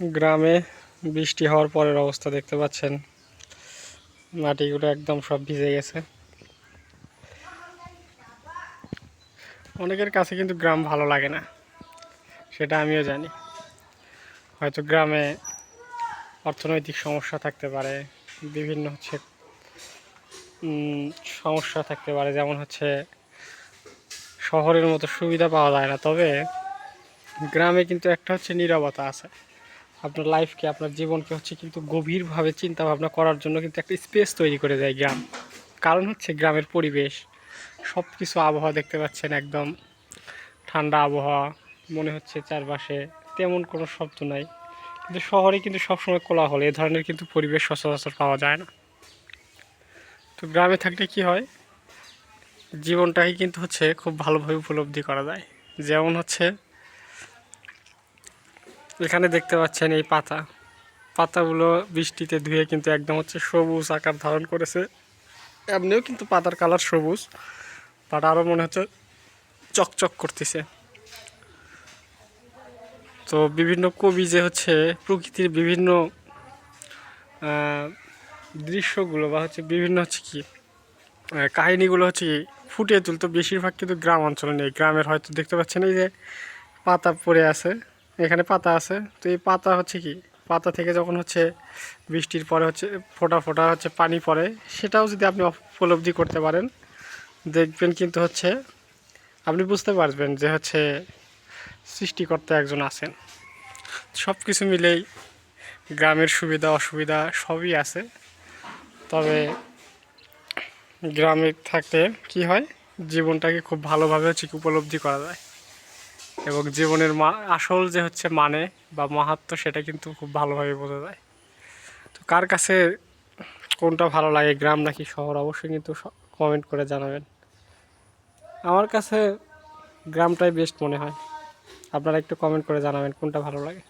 গ্রামে বৃষ্টি হওয়ার পরের অবস্থা দেখতে পাচ্ছেন। মাটিগুলো একদম সব ভিজে গেছে। অনেকের কাছে কিন্তু গ্রাম ভালো লাগে না, সেটা আমিও জানি। হয়তো গ্রামে অর্থনৈতিক সমস্যা থাকতে পারে, বিভিন্ন হচ্ছে সমস্যা থাকতে পারে, যেমন হচ্ছে শহরের মতো সুবিধা পাওয়া যায় না। তবে গ্রামে কিন্তু একটা হচ্ছে নীরবতা আছে। আপনার লাইফকে আপনার জীবনকে হচ্ছে কিন্তু গভীরভাবে চিন্তা ভাবনা করার জন্য কিন্তু একটা স্পেস তৈরি করে দেয় গ্রাম। কারণ হচ্ছে গ্রামের পরিবেশ সব কিছু আবহাওয়া দেখতে পাচ্ছেন একদম। ঠান্ডা আবহাওয়া, মনে হচ্ছে চারপাশে তেমন কোনো শব্দ নাই। কিন্তু শহরে কিন্তু সবসময় কোলাহল, এ ধরনের কিন্তু পরিবেশ সচরাচর পাওয়া যায় না। তো গ্রামে থাকলে কি হয়? জীবনটাকে কিন্তু হচ্ছে খুব ভালোভাবে উপলব্ধি করা যায়। যেমন হচ্ছে এখানে দেখতে পাচ্ছেন এই পাতা। পাতাগুলো বৃষ্টিতে ধুয়ে কিন্তু একদম হচ্ছে সবুজ আকার ধারণ করেছে। এমনিও কিন্তু পাতার কালার সবুজ বাট আরও মনে হচ্ছে চকচক করতেছে। তো বিভিন্ন কবি যে হচ্ছে প্রকৃতির বিভিন্ন দৃশ্যগুলো বা হচ্ছে বিভিন্ন হচ্ছে কি কাহিনিগুলো হচ্ছে কি ফুটিয়ে তুলতো বেশিরভাগ কিন্তু গ্রাম অঞ্চলে নেই। গ্রামের হয়তো দেখতে পাচ্ছেন এই যে পাতা পড়ে আছে। এখানে পাতা আছে। তো এই পাতা হচ্ছে কি? পাতা থেকে যখন হচ্ছে বৃষ্টির পরে হচ্ছে, ফোটা ফোটা হচ্ছে পানি পড়ে, সেটাও যদি আপনি উপলব্ধি করতে পারেন, দেখবেন কিন্তু হচ্ছে আপনি বুঝতে পারবেন যে হচ্ছে সৃষ্টিকর্তা একজন আছেন। সব কিছু মিলেই গ্রামের সুবিধা, অসুবিধা সবই আছে। তবে গ্রামে থাকতে কি হয়? জীবনটাকে খুব ভালোভাবে হচ্ছে উপলব্ধি করা যায়। এবং জীবনের আসল যে হচ্ছে মানে বা মাহাত্ম সেটা কিন্তু খুব ভালোভাবে বোঝা যায়। তো কার কাছে কোনটা ভালো লাগে, গ্রাম নাকি শহর, অবশ্যই কিন্তু কমেন্ট করে জানাবেন। আমার কাছে গ্রামটাই বেস্ট মনে হয়। আপনারা একটু কমেন্ট করে জানাবেন কোনটা ভালো লাগে।